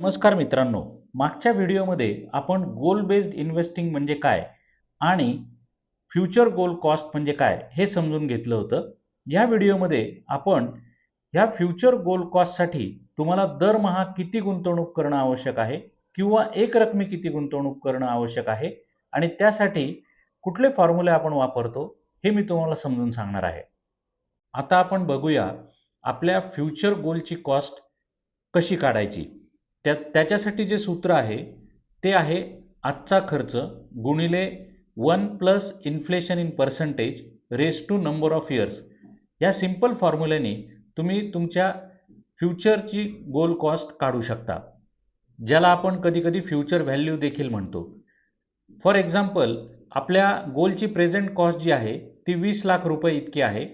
नमस्कार मित्रांनो मागच्या व्हिडिओमध्ये आपण गोल बेस्ड इन्व्हेस्टिंग म्हणजे काय आणि फ्युचर गोल कॉस्ट म्हणजे काय हे समजून घेतलं होतं. या व्हिडिओमध्ये आपण ह्या फ्युचर गोल कॉस्टसाठी तुम्हाला दरमहा किती गुंतवणूक करणं आवश्यक आहे किंवा एक रकमी किती गुंतवणूक करणं आवश्यक आहे आणि त्यासाठी कुठले फॉर्म्युले आपण वापरतो हे मी तुम्हाला समजून सांगणार आहे. आता आपण बघूया आपल्या फ्युचर गोलची कॉस्ट कशी काढायची. त्या त्याच्यासाठी जे सूत्र आहे ते आहे आजचा खर्च गुणिले one plus inflation in percentage raise to number of years. या सिंपल फॉर्म्युल्याने तुम्ही तुमच्या फ्युचरची गोल कॉस्ट काढू शकता ज्याला आपण कधीकधी फ्युचर व्हॅल्यू देखील म्हणतो. फॉर एक्झाम्पल आपल्या गोलची प्रेझेंट कॉस्ट जी आहे ती वीस लाख रुपये इतकी आहे.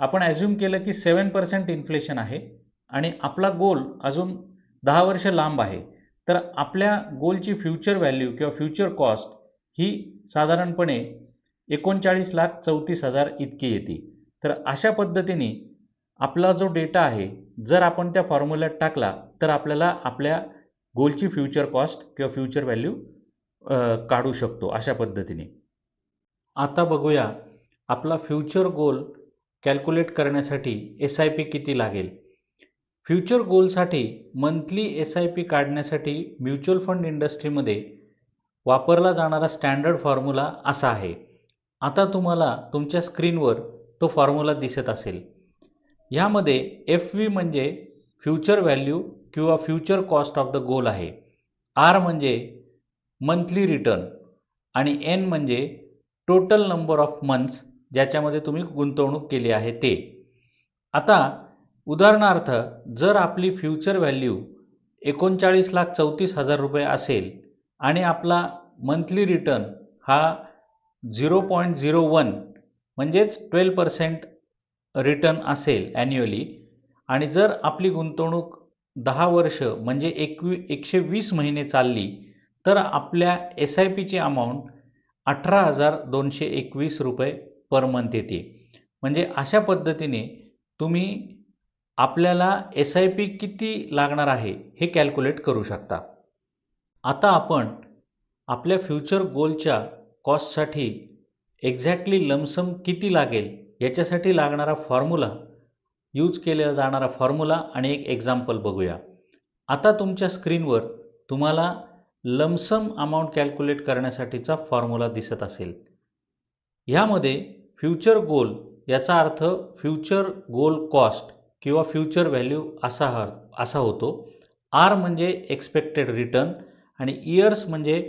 आपण ॲज्युम केलं की सेवन पर्सेंट इन्फ्लेशन आहे आणि आपला गोल अजून दहा वर्ष लांब आहे. तर आपल्या गोलची फ्युचर व्हॅल्यू किंवा फ्युचर कॉस्ट ही साधारणपणे एकोणचाळीस लाख चौतीस हजार इतकी येते. तर अशा पद्धतीने आपला जो डेटा आहे जर आपण त्या फॉर्म्युल्यात टाकला तर आपल्याला आपल्या गोलची फ्युचर कॉस्ट किंवा फ्युचर व्हॅल्यू काढू शकतो अशा पद्धतीने. आता बघूया आपला फ्युचर गोल कॅल्क्युलेट करण्यासाठी एस आय पी किती लागेल? फ्युचर गोलसाठी मंथली एस आय पी काढण्यासाठी म्युच्युअल फंड इंडस्ट्रीमध्ये वापरला जाणारा स्टँडर्ड फॉर्म्युला असा आहे. आता तुम्हाला तुमच्या स्क्रीनवर तो फॉर्म्युला दिसत असेल. ह्यामध्ये एफ व्ही म्हणजे फ्युचर व्हॅल्यू किंवा future cost of the goal आहे. आर म्हणजे मंथली रिटर्न आणि एन म्हणजे टोटल नंबर ऑफ मंथ्स ज्याच्यामध्ये तुम्ही गुंतवणूक केली आहे ते. आता उदाहरणार्थ जर आपली फ्युचर व्हॅल्यू एकोणचाळीस लाख चौतीस हजार रुपये असेल आणि आपला मंथली रिटर्न हा झिरो पॉईंट झिरो वन म्हणजेच ट्वेल्व पर्सेंट रिटर्न असेल ॲन्युअली आणि जर आपली गुंतवणूक दहा वर्ष म्हणजे एकवी एकशे वीस महिने चालली तर आपल्या एस आय पीची अमाऊंट अठरा हजार दोनशे एकवीस रुपये पर मंथ येते. म्हणजे अशा पद्धतीने तुम्ही आपल्याला एस आय पी किती लागणार आहे हे कॅल्क्युलेट करू शकता. आता आपण आपल्या फ्युचर गोलच्या कॉस्टसाठी एक्झॅक्टली लमसम किती लागेल याच्यासाठी लागणारा फॉर्म्युला यूज केला जाणारा फॉर्म्युला आणि एक एक्झाम्पल बघूया. आता तुमच्या स्क्रीनवर तुम्हाला लमसम अमाऊंट कॅल्क्युलेट करण्यासाठीचा फॉर्म्युला दिसत असेल. ह्यामध्ये फ्युचर गोल याचा अर्थ फ्युचर गोल कॉस्ट किंवा फ्युचर व्हॅल्यू असा हा असा होतो. आर म्हणजे एक्सपेक्टेड रिटर्न आणि इयर्स म्हणजे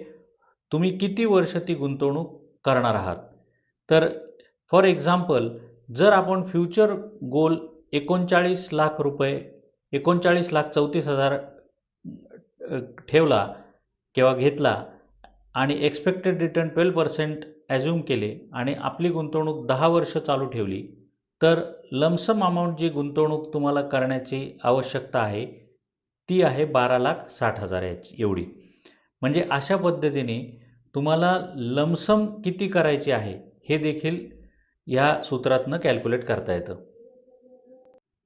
तुम्ही किती वर्ष ती गुंतवणूक करणार आहात. तर फॉर एक्झाम्पल जर आपण फ्युचर गोल एकोणचाळीस लाख रुपये एकोणचाळीस लाख चौतीस हजार ठेवला किंवा घेतला आणि expected return twelve percent assume केले आणि आपली गुंतवणूक दहा वर्ष चालू ठेवली तर लमसम अमाऊंट जी गुंतवणूक तुम्हाला करण्याची आवश्यकता आहे ती आहे बारा लाख साठ हजार याची एवढी. म्हणजे अशा पद्धतीने तुम्हाला लमसम किती करायची आहे हे देखील या सूत्रातनं कॅल्क्युलेट करता येतं.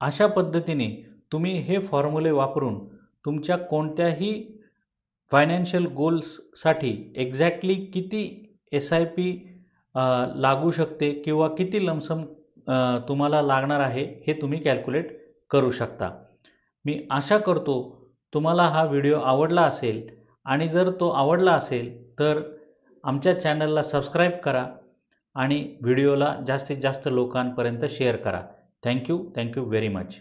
अशा पद्धतीने तुम्ही हे फॉर्म्युले वापरून तुमच्या कोणत्याही फायनान्शियल गोल्ससाठी एक्झॅक्टली किती एस आय पी लागू शकते किंवा किती लमसम तुम्हाला लागणार आहे हे तुम्ही कॅल्क्युलेट करू शकता. मी आशा करतो तुम्हाला हा व्हिडिओ आवडला असेल आणि जर तो आवडला असेल तर आमच्या चॅनलला सबस्क्राईब करा आणि व्हिडिओला जास्तीत जास्त लोकांपर्यंत शेअर करा. Thank you thank you very much